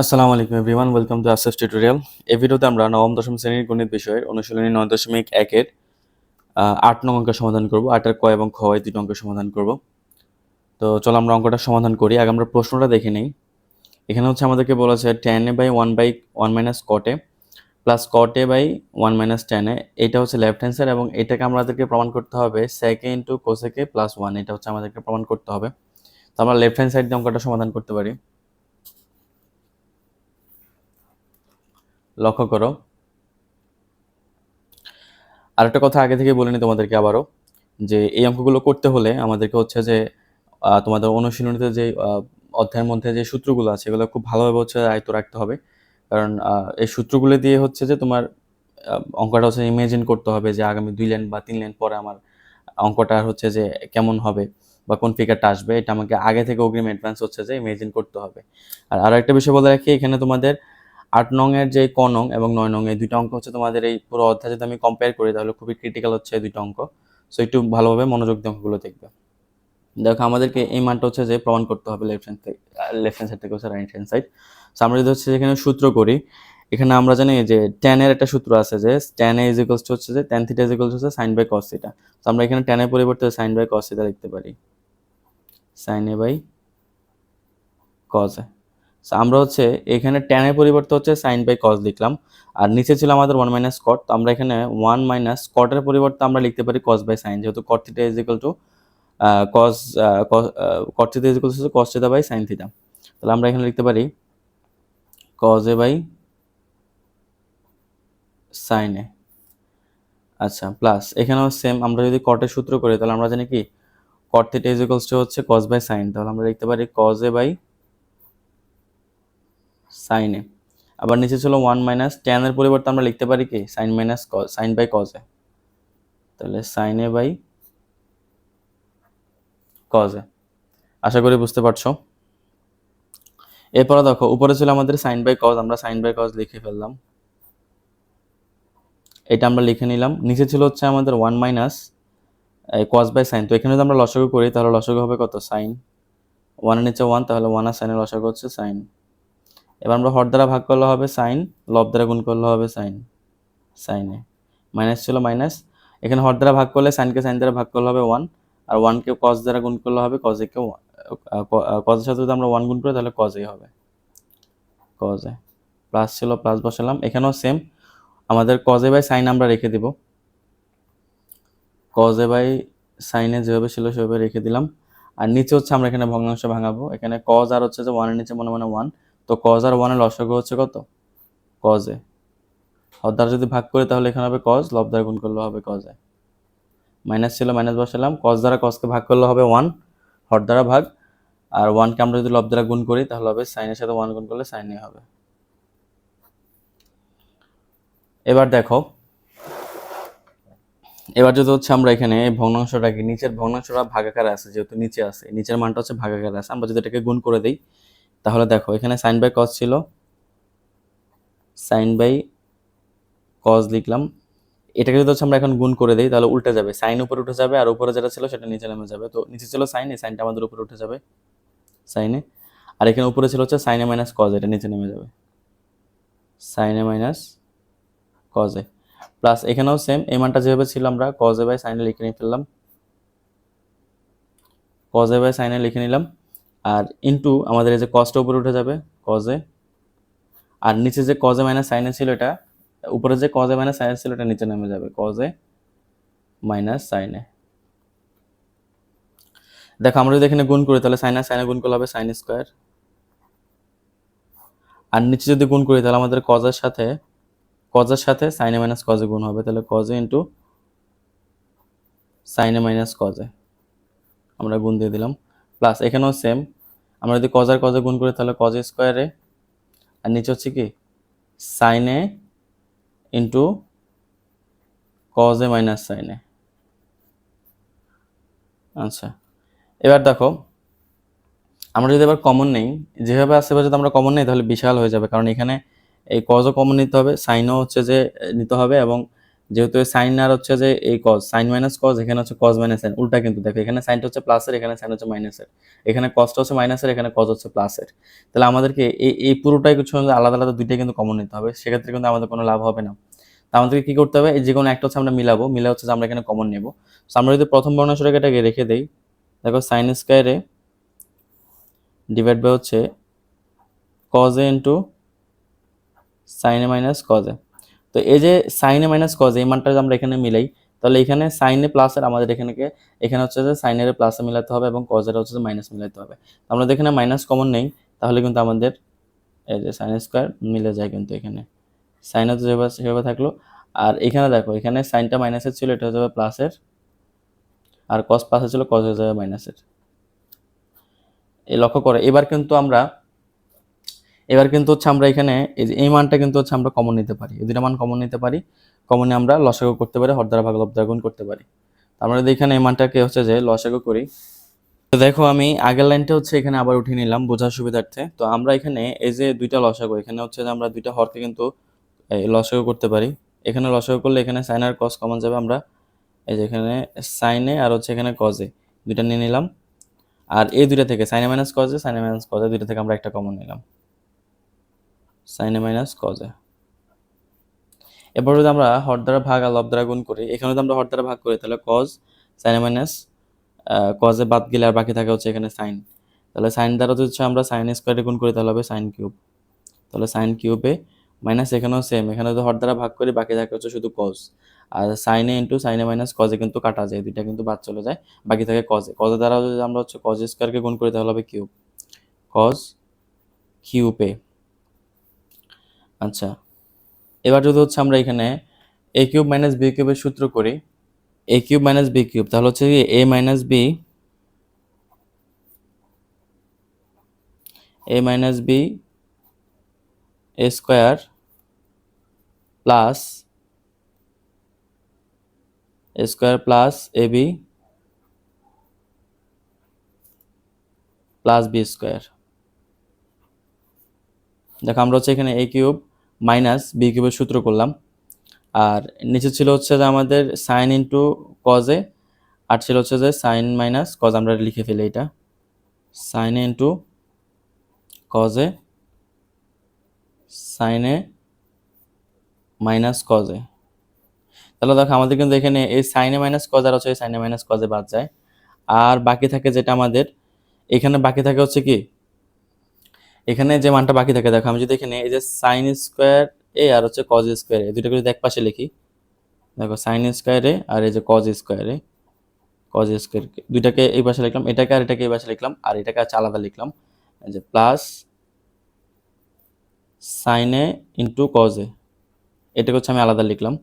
আসসালামু আলাইকুম everyone welcome to Aces tutorial এই ভিডিওতে আমরা নবম, দশম শ্রেণির গণিত বিষয়ের অনুশীলনী নয় দশমিক একের আট নং অঙ্কের সমাধান করব। আটের ক এবং খ এই দুটো অঙ্কের সমাধান করব। তো চলো আমরা অঙ্কটা সমাধান করি। আগে আমরা প্রশ্নটা দেখে নেই। এখানে হচ্ছে আমাদেরকে বলা বলেছে tan A by one by one minus কটে plus কটে বাই ওয়ান মাইনাস টেনে এটা হচ্ছে লেফট হ্যান্ড এবং এটাকে আমাদেরকে প্রমাণ করতে হবে সেকে ইন্টু কোসেকে প্লাস ওয়ান এটা হচ্ছে আমাদেরকে প্রমাণ করতে হবে। তো আমরা লেফট হ্যান্ড সাইড দিয়ে অঙ্কটা সমাধান করতে পারি। লক্ষ্য করো। আরেকটা কথা আগে থেকে বলে নি তোমাদেরকে আবারও, যে এই অঙ্কগুলো করতে হলে আমাদেরকে হচ্ছে যে তোমাদের অনুশীলনীতে যে অধ্যায়ের মধ্যে যে সূত্রগুলো আছে, এগুলো খুব ভালোভাবে হচ্ছে আয়ত্ত রাখতে হবে। কারণ এই সূত্রগুলো দিয়ে হচ্ছে যে তোমার অঙ্কটা হচ্ছে ইমেজিন করতে হবে যে আগামী দুই লাইন বা তিন লাইন পরে আমার অঙ্কটা হচ্ছে যে কেমন হবে বা কোন ফিগারটা আসবে। এটা আমাকে আগে থেকে অগ্রিম অ্যাডভান্স হচ্ছে যে ইমেজিন করতে হবে। আর আরেকটা বিষয় বলে রাখি, এখানে তোমাদের আট নং এর যে ক নং এবং নয় নং এই দুইটা অঙ্ক হচ্ছে তোমাদের এই পুরো অধ্যায় যদি আমি কম্পেয়ার করি তাহলে খুবই ক্রিটিক্যাল হচ্ছে এই দুইটা অঙ্ক। সো একটু ভালোভাবে মনোযোগ দিয়ে অঙ্কগুলো দেখবে। দেখো আমাদেরকে এই মানটা হচ্ছে যে প্রমাণ করতে হবে লেফট হ্যান্ড থেকে লেফট হ্যান্ড সাইড থেকে হচ্ছে রাইট হ্যান্ড সাইড সো আমরা যদি হচ্ছে এখানে সূত্র করি এখানে আমরা জানি যে এর একটা সূত্র আছে যে tan a is equals to হচ্ছে যে tan থিটা ইজ ইকুয়ালস হচ্ছে sin বাই cos থিটা তো আমরা এখানে এর পরিবর্তে sin বাই cos থিটা লিখতে পারি। sin a বাই So, আমরা হচ্ছে এখানে এর পরিবর্তে হচ্ছে সাইন বাই cos লিখলাম। আর নিচে ছিল আমাদের 1 মাইনাস কট তো আমরা এখানে 1 মাইনাস এর পরিবর্তে আমরা লিখতে পারি cos বাই সাইন যেহেতু cot theta is equal to ah, cot theta is equal to cos theta by sine theta তাহলে আমরা এখানে লিখতে পারি cos A by sine A আচ্ছা প্লাস এখানেও সেম আমরা যদি কটের সূত্র করি তাহলে আমরা জানি কি? cot theta is equals to হচ্ছে cos বাই sin তাহলে আমরা লিখতে পারি cos a বাই a আবার নিচে ছিল 1 মাইনাস tan এর পরিবর্তে আমরা লিখতে পারি কি? sin minus sin by cos a তাহলে a বাই a আশা করি বুঝতে পারছ। এরপরে দেখো, উপরে ছিল আমাদের sin বাই cos, আমরা sin বাই cos লিখে ফেললাম। এটা আমরা লিখে নিলাম। নিচে ছিল হচ্ছে আমাদের 1 মাইনাস cos বাই sin তো এখানে যদি আমরা লসাগু করি, তাহলে লসাগু হবে কত? 1 এর নিচে 1 তাহলে 1 আর এর লসাগু হচ্ছে sin এবার আমরা হর দ্বারা ভাগ করলে হবে sin, লব দ্বারা গুণ করলে হবে sin এ। মাইনাস ছিল মাইনাস এখানে হর দ্বারা ভাগ করলে sin কে sin দ্বারা ভাগ করলে হবে 1 আর 1 কে cos দ্বারা গুণ করলে হবে cos a কে cos এর সাথে যদি আমরা 1 গুণ করি তাহলে a হবে। a প্লাস ছিল প্লাস বসালাম। এখানেও সেম আমাদের cos a বাই sin আমরা রেখে দিব। a বাই এ যেভাবে ছিল সেভাবে রেখে দিলাম। আর নিচে হচ্ছে আমরা এখানে ভগ্নাংশ ভাঙাবো। এখানে cos আর হচ্ছে যে 1 এর নিচে মনে মনে 1 তো cos আর 1 এর লসাগু হচ্ছে কত? হর দ্বারা যদি ভাগ করি তাহলে এখানে হবে cos, লব দ্বারা গুণ করলে হবে a মাইনাস ছিল মাইনাস বসালাম, cos দ্বারা cos কে ভাগ করলে হবে 1 হর দ্বারা ভাগ। আর 1 কে আমরা যদি লব দ্বারা গুণ করি তাহলে হবে এর সাথে 1 গুণ করলে এ হবে। এবার দেখো, এবার যদি হচ্ছে আমরা এখানে ভগ্নাংশটাকে, নিচের ভগ্নাংশটা ভাগাকারে আছে, যেহেতু নিচে আছে, নিচের মানটা হচ্ছে ভাগাকারে আছে, আমরা যদি এটাকে গুণ করে দিই তাহলে দেখো, এখানে সাইন বাই কস ছিল। সাইন বাই কস লিখলাম। এটাকে যদি হচ্ছে আমরা এখন গুণ করে দিই, তাহলে উল্টে যাবে। সাইন উপরে উঠে যাবে, আর উপরে যেটা ছিল সেটা নিচে নেমে যাবে। তো নিচে ছিল সাইন এই সাইনটা আমাদের উপরে উঠে যাবে। সাইনে আর এখানে উপরে ছিল হচ্ছে সাইনে মাইনাস কজ এটা নিচে নেমে যাবে। সাইনে মাইনাস কজে প্লাস এখানেও সেম এই মানটা যেভাবে ছিল আমরা কজে বাই সাইনে লিখে নিয়ে ফেললাম। কজে বাই সাইনে লিখে নিলাম। আর ইনটু আমাদের এই যে কজটা উপরে উঠে যাবে কজে আর নিচে যে কজে মাইনাস সাইনে ছিল এটা, উপরে যে কজে মাইনাস সাইনে ছিল এটা নিচে নেমে যাবে কজে মাইনাস সাইনে দেখো, আমরা যদি এখানে গুণ করি, তাহলে সাইনাস সাইনে গুণ করলে হবে সাইন স্কোয়ার আর নিচে যদি গুণ করি, তাহলে আমাদের কজের সাথে কজের সাথে সাইনে মাইনাস কজে গুণ হবে। তাহলে কজে ইন্টু সাইনে মাইনাস কজে আমরা গুণ দিয়ে দিলাম। প্লাস এখানেও সেম আমরা যদি কজ আর কজে গুণ করি, তাহলে কজ স্কোয়ারে আর নিচে হচ্ছে কি? সাইনে ইন্টু কজে মাইনাস সাইনে আচ্ছা এবার দেখো, আমরা যদি এবার কমন নেই, যেভাবে আসছে এবার যদি আমরা কমন নেই, তাহলে বিশাল হয়ে যাবে, কারণ এখানে এই কজও কমন নিতে হবে সাইনও হচ্ছে যে নিতে হবে এবং যেহেতু সাইন আর হচ্ছে যে এই কজ সাইন মাইনাস কজ এখানে হচ্ছে কজ মাইনাস সাইন উল্টা কিন্তু দেখো, এখানে সাইনটা হচ্ছে প্লাসের এখানে সাইন হচ্ছে মাইনাসের এখানে কজটা হচ্ছে মাইনাসের এখানে কজ হচ্ছে প্লাসের তাহলে আমাদেরকে এই এই পুরোটাই কিছু আলাদা আলাদা দুইটাই কিন্তু কমন নিতে হবে। সেক্ষেত্রে কিন্তু আমাদের কোনো লাভ হবে না। তো আমাদেরকে কি করতে হবে? এই যে কোনো একটা হচ্ছে আমরা মিলাবো। মিলা হচ্ছে যে আমরা এখানে কমন নেব। তো আমরা যদি প্রথম বর্ণাসরেখাটাকে রেখে দেই, দেখো সাইন স্কোয়ারে ডিভাইড বাই হচ্ছে কজে ইন্টু সাইনে মাইনাস কজে তো এই যে সাইনে মাইনাস কজ এই মানটা আমরা এখানে মিলাই, তাহলে এখানে সাইনে প্লাসের আমাদের এখানে এখানে হচ্ছে যে সাইনের প্লাসে মিলাতে হবে এবং কজের হচ্ছে যে মাইনাস মিলাতে হবে। আমরা এখানে মাইনাস কমন নেই, তাহলে কিন্তু আমাদের এই যে সাইন স্কোয়ার মিলে যায় কিন্তু এখানে। সাইনে তো যেভাবে, সেভাবে থাকল। আর এখানে দেখো, এখানে সাইনটা মাইনাসের ছিল, এটা হয়ে যাবে প্লাসের আর কস প্লাসের ছিল কজ হয়ে যাবে মাইনাসের এই লক্ষ্য করে, এবার কিন্তু আমরা এবার কিন্তু হচ্ছে আমরা এখানে, এই যে এই মানটা কিন্তু হচ্ছে আমরা কমন নিতে পারি। দুটা মান কমন নিতে পারি। কমনে আমরা লসাগু করতে পারি, হরদ্বারা ভাগ, লব্ধা গুণ করতে পারি। আমরা যদি এখানে এই মানটাকে হচ্ছে যে লসাগু করি, তো দেখো আমি আগের লাইনটা হচ্ছে এখানে আবার উঠিয়ে নিলাম বোঝার সুবিধার্থে। তো আমরা এখানে এই যে দুইটা লসাগু, এখানে হচ্ছে যে আমরা দুইটা হরকে কিন্তু লসাগু করতে পারি। এখানে লসাগু করলে এখানে সাইন আর কস কমন যাবে আমরা, এই যে এখানে সাইনে আর হচ্ছে এখানে কজে দুইটা নিয়ে নিলাম। আর এই দুইটা থেকে সাইনে মাইনাস কজে সাইনে মাইনাস কজে দুইটা থেকে আমরা একটা কমন নিলাম। সাইনে মাইনাস কজে এরপর যদি আমরা হর দ্বারা ভাগ আর লব দ্বারা গুণ করি, এখানে যদি আমরা হর দ্বারা ভাগ করি, তাহলে কজ সাইনে মাইনাস কজে বাদ গেলে আর বাকি থাকে হচ্ছে এখানে সাইন তাহলে সাইন দ্বারা যদি হচ্ছে আমরা সাইন স্কোয়ারে গুণ করি, তাহলে হবে সাইন কিউব তাহলে সাইন কিউবে মাইনাস এখানেও সেম এখানে যদি হর দ্বারা ভাগ করি, বাকি থাকে হচ্ছে শুধু কজ আর সাইনে ইন্টু সাইনে মাইনাস কজে কিন্তু কাটা যায়, দুইটা কিন্তু বাদ চলে যায়, বাকি থাকে কজে কজে দ্বারা যদি আমরা হচ্ছে কজ স্কোয়ারকে গুণ করি, তাহলে হবে কিউব কজ কিউবে আচ্ছা। এবার যদি হচ্ছে আমরা এখানে এ কিউব মাইনাস বি কিউবের সূত্র করি A cube minus B cube, তাহলে হচ্ছে A minus B A minus B A square plus A square plus A B plus B square. দেখো আমরা হচ্ছে এখানে এ কিউব মাইনাস বি কিউবের সূত্র করলাম। আর নিচে ছিল হচ্ছে যে আমাদের সাইন ইন্টু কজে আর ছিল হচ্ছে যে সাইন মাইনাস কজ আমরা লিখে ফেলি এটা। সাইনে ইন্টু কজে সাইনে মাইনাস কজে তাহলে দেখো আমাদের কিন্তু এখানে এই সাইনে মাইনাস কজ আর হচ্ছে সাইনে মাইনাস কজে বাদ যায়। আর বাকি থাকে যেটা আমাদের, এখানে বাকি থাকে হচ্ছে কি? এখানে যে মানটা বাকি থাকে, দেখো আমি যদি এখানে এই যে সাইন স্কোয়ার এ আর হচ্ছে কজ স্কোয়ার এ দুটো করে এক পাশে লিখি, দেখো সাইন স্কোয়ারে আর এই যে কজ স্কোয়ারে কজ স্কোয়ার দুইটাকে এই পাশে লিখলাম, এটাকে আর এটাকে এই পাশে লিখলাম, আর এটাকে হচ্ছে আলাদা লিখলাম। যে প্লাস সাইন সাইনে ইন্টু কজে এটাকে হচ্ছে আমি আলাদা লিখলাম।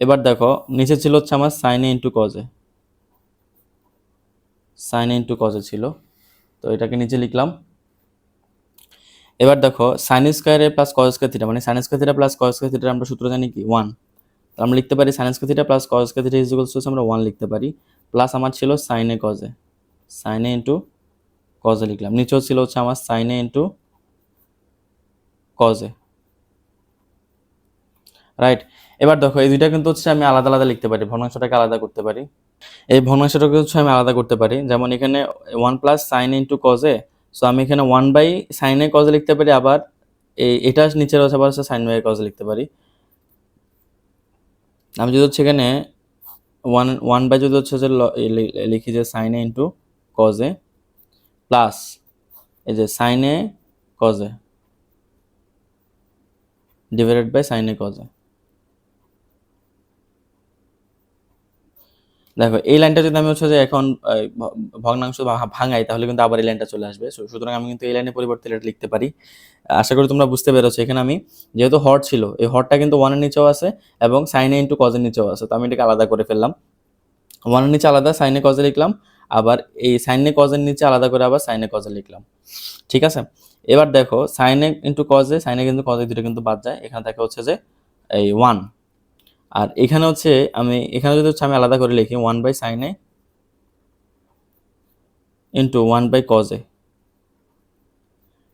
এবার দেখো, নিচে ছিল হচ্ছে আমার সাইনে ইন্টু কজে সাইনে ইন্টু কজে ছিল। তো এটাকে নিচে লিখলাম। এবার দেখো সাইন স্কোয়ারে প্লাস কজ স্কোয়ার থিটা মানে sine square theta plus cos square থিটার আমরা সূত্র জানি কি? ওয়ান আমরা লিখতে পারি sine square theta plus cos square theta two আমরা ওয়ান লিখতে পারি প্লাস আমার ছিল সাইনে কজে সাইনে ইন্টু কজে লিখলাম। নিচেও ছিল হচ্ছে আমার সাইনে ইন্টু কজে রাইট এবার দেখো এই দুইটা কিন্তু হচ্ছে আমি আলাদা আলাদা লিখতে পারি, ভগ্নাংশটাকে আলাদা করতে পারি। এই ভগ্নাংশটাকে হচ্ছে আমি আলাদা করতে পারি, যেমন এখানে ওয়ান প্লাস সাইন ইন্টু কজে সো আমি এখানে ওয়ান বাই সাইনে কজে লিখতে পারি, আবার এটা নিচের হচ্ছে আবার হচ্ছে সাইন বাই কজে লিখতে পারি। আমি যদি হচ্ছে এখানে ওয়ান ওয়ান বাই যদি হচ্ছে যে লিখি যে সাইনে ইন্টু কজে প্লাস এই যে সাইনে কজে ডিভাইডেড বাই সাইনে কজে দেখো, এই লাইনটা যদি আমি হচ্ছে যে এখন ভগ্নাংশ ভাঙাই, তাহলে কিন্তু আবার এই লাইনটা চলে আসবে। সুতরাং আমি কিন্তু এই লাইনের পরিবর্তে এটা লিখতে পারি। আশা করি তোমরা বুঝতে পেরেছ, এখানে আমি যেহেতু হর ছিল, এই হরটা কিন্তু ওয়ানের নিচেও আছে এবং সাইনে ইন্টু কজের নিচেও আছে, তো আমি এটাকে আলাদা করে ফেললাম। ওয়ানের নিচে আলাদা সাইনে কজে লিখলাম, আবার এই সাইনে কজের নিচে আলাদা করে আবার সাইনে কজে লিখলাম। ঠিক আছে? এবার দেখো সাইনে ইন্টু কজে সাইনে কিন্তু কজে দুটো কিন্তু বাদ যায়, এখানে থাকে হচ্ছে যে এই ওয়ান আর এখানে হচ্ছে আমি, এখানে যদি হচ্ছে আমি আলাদা করে লিখি ওয়ান বাই সাইনে ইন্টু ওয়ান বাই কজে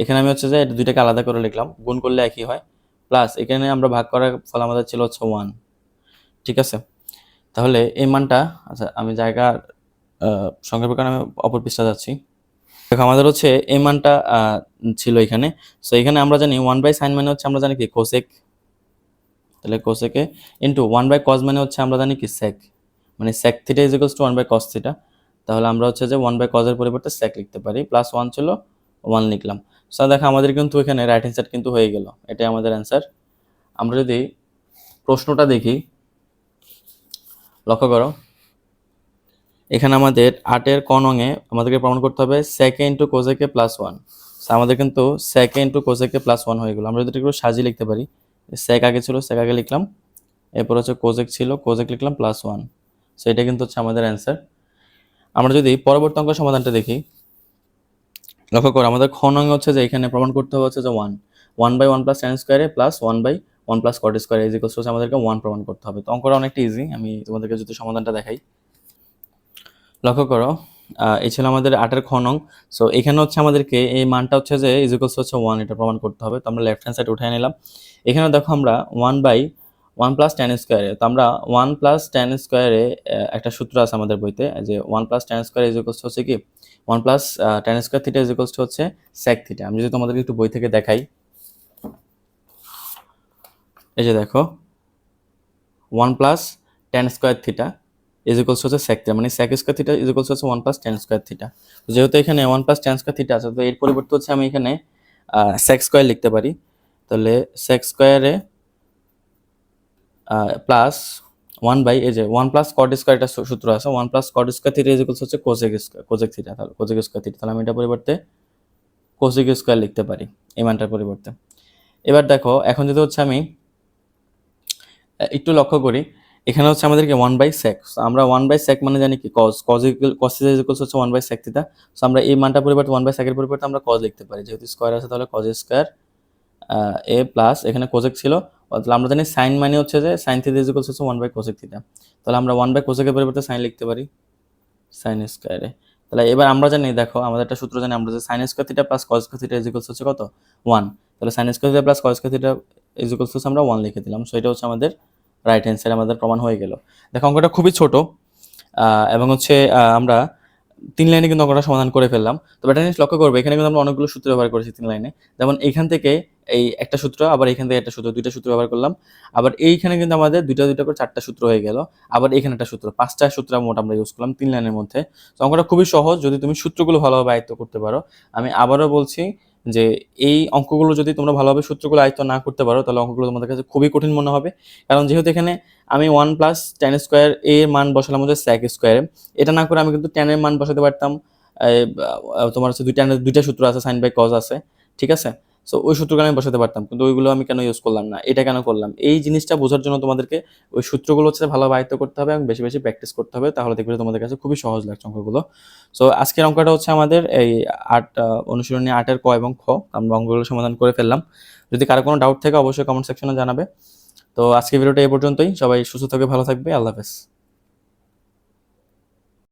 এখানে আমি হচ্ছে যে এটা দুইটাকে আলাদা করে লিখলাম, গুণ করলে একই হয়। প্লাস এখানে আমরা ভাগ করার ফলে আমাদের ছিল হচ্ছে ওয়ান ঠিক আছে? তাহলে এই মানটা আচ্ছা আমি জায়গার সংক্ষেপের কারণে আমি অপর পৃষ্ঠা যাচ্ছি। দেখো, আমাদের হচ্ছে এই মানটা ছিল এখানে। সো এখানে আমরা জানি ওয়ান বাই সাইন মানে হচ্ছে আমরা জানি কি কোসেক তাহলে কোসেকে ইন্টু ওয়ান বাই কজ মানে হচ্ছে আমরা জানি কি সেক মানে sec theta is equals to one by cos theta তাহলে আমরা হচ্ছে যে ওয়ান বাই কজের পরিবর্তে সেক লিখতে পারি প্লাস ওয়ান ছিল ওয়ান লিখলাম। সো দেখো আমাদের কিন্তু এখানে রাইট হ্যান্ড কিন্তু হয়ে গেল, এটাই আমাদের অ্যান্সার আমরা যদি প্রশ্নটা দেখি, লক্ষ্য করো, এখানে আমাদের আটের কনঙে আমাদেরকে প্রমাণ করতে হবে সেকে ইন্টু কোজেকে প্লাস ওয়ান আমাদের কিন্তু সেকে ইন্টু কোজেকে প্লাস ওয়ান হয়ে গেলো। আমরা যদি একটু সাজিয়ে লিখতে পারি সেক আগে ছিল সেক আগে লিখলাম। এরপর হচ্ছে কোজেক ছিল কোজেক লিখলাম প্লাস ওয়ান সো এটা কিন্তু হচ্ছে আমাদের অ্যান্সার আমরা যদি পরবর্তী অঙ্ক সমাধানটা দেখি, লক্ষ্য করো, আমাদের খ নং হচ্ছে যে এখানে প্রমাণ করতে হবে হচ্ছে যে one one by one plus tan স্কোয়ারে plus one by one plus cot square is হচ্ছে আমাদেরকে ওয়ান প্রমাণ করতে হবে। তো অঙ্কটা অনেকটা ইজি আমি তোমাদেরকে যদি সমাধানটা দেখাই। লক্ষ্য করো এই ছিল আমাদের আটের খ নং। সো এখানে হচ্ছে আমাদেরকে এই মানটা হচ্ছে যে ইজ ইকুয়ালস হচ্ছে ওয়ান এটা প্রমাণ করতে হবে। তো আমরা লেফট হ্যান্ড সাইড উঠে নিলাম। এখানে দেখো আমরা one by one plus tan স্কোয়ারে তো আমরা ওয়ান প্লাস টেন স্কোয়ারে একটা সূত্র আছে আমাদের বইতে, যে one plus tan square is equals হচ্ছে কি? One plus tan square theta is equals হচ্ছে স্যাক থিটা আমি যদি তোমাদেরকে একটু বই থেকে দেখাই। এই যে দেখো one plus tan square theta is equals হচ্ছে স্যাক থিটা মানে sec square theta is equals হচ্ছে one plus tan square theta যেহেতু এখানে one plus tan square theta আছে, তো এর পরিবর্তে হচ্ছে আমি এখানে স্যাক স্কোয়ার লিখতে পারি। তাহলে স্যাক স্কোয়ারে প্লাস ওয়ান বাই এই যে ওয়ান প্লাস কট স্কোয়ার একটা সূ- সূত্র আছে one plus cot square theta is equals হচ্ছে কোজেক স্কোয়ার কোজেক থিটা তাহলে কোজেক স্কোয়ার থিটা তাহলে আমি এটা পরিবর্তে কোসেক স্কোয়ার লিখতে পারি, এই মানটার পরিবর্তে। এবার দেখো, এখন যদি হচ্ছে আমি একটু লক্ষ্য করি এখানে হচ্ছে আমাদেরকে ওয়ান বাই সেক আমরা ওয়ান বাই সেক মানে জানি কি কজ কজ কজ ইকুয়ালস হচ্ছে one by sec theta so আমরা এই মানটার পরিবর্তে ওয়ান বাই সেকের পরিবর্তে আমরা কজ লিখতে পারি। যেহেতু স্কোয়ার আছে তাহলে কজ স্কোয়ার এ প্লাস এখানে কোজেক ছিল তাহলে আমরা জানি সাইন মানে হচ্ছে যে সাইন ইজ ইকুয়ালস হচ্ছে ওয়ান বাই কোসেক থিটা তাহলে আমরা ওয়ান বাই কোসেকের পরিবর্তে সাইন লিখতে পারি সাইন স্কোয়ারে তাহলে এবার আমরা জানি, দেখো আমাদের একটা সূত্র জানি, আমরা যে sine square theta plus cos square theta equals হচ্ছে কত? ওয়ান তাহলে sine square theta plus cos square theta equals হচ্ছে আমরা ওয়ান লিখে দিলাম সো এটা হচ্ছে আমাদের রাইট সাইড আমাদের প্রমাণ হয়ে গেল। দেখো, অঙ্কটা খুবই ছোট এবং হচ্ছে আমরা তিন লাইনে কিন্তু অঙ্কটা সমাধান করে ফেললাম। তো একটা জিনিস লক্ষ্য করব, এখানে কিন্তু আমরা অনেকগুলো সূত্র ব্যবহার করেছি তিন লাইনে। যেমন এখান থেকে এই একটা সূত্র, আবার এখান থেকে একটা সূত্র, দুইটা সূত্র ব্যবহার করলাম। আবার এইখানে কিন্তু আমাদের দুইটা দুইটা করে চারটা সূত্র হয়ে গেল। আবার এখানে একটা সূত্র, পাঁচটা সূত্র মোট আমরা ইউজ করলাম তিন লাইনের মধ্যে। তো অঙ্কটা খুবই সহজ, যদি তুমি সূত্রগুলো ভালোভাবে আয়ত্ত করতে পারো, আমি আবারও বলছি যে এই অঙ্কগুলো যদি তোমরা ভালোভাবে সূত্রগুলো আয়ত্ত না করতে পারো, তাহলে অঙ্কগুলো তোমাদের কাছে খুবই কঠিন মনে হবে। কারণ যেহেতু এখানে আমি ওয়ান প্লাস টেন স্কোয়ার এর মান বসালাম হচ্ছে স্যাক স্কোয়ারে এটা না করে আমি কিন্তু টেনের মান বসাতে পারতাম। তোমার হচ্ছে দুইটা দুইটা সূত্র আছে সাইন বাই কজ আছে। ঠিক আছে? সো ওই সূত্রগুলো আমি বসাতে পারতাম, কিন্তু ওইগুলো আমি কেন ইউজ করলাম না? এটা কেন করলাম? এই জিনিসটা বোঝার জন্য তোমাদেরকে ওই সূত্রগুলো হচ্ছে ভালো আয়ত্ত করতে হবে এবং বেশি বেশি প্র্যাকটিস করতে হবে, তাহলে দেখবে তোমাদের কাছে খুবই সহজ লাগছে অঙ্কগুলো। সো আজকের অঙ্কটা হচ্ছে আমাদের এই আট অনুশীলনী আটের ক এবং খ, আমরা অঙ্কগুলো সমাধান করে ফেললাম। যদি কারও কোনো ডাউট থাকে, অবশ্যই কমেন্ট সেকশনে জানাবে। তো, আজকের ভিডিওটা এই পর্যন্তই। সবাই সুস্থ থাকবে, ভালো থাকবে। আল্লাহ হাফেজ।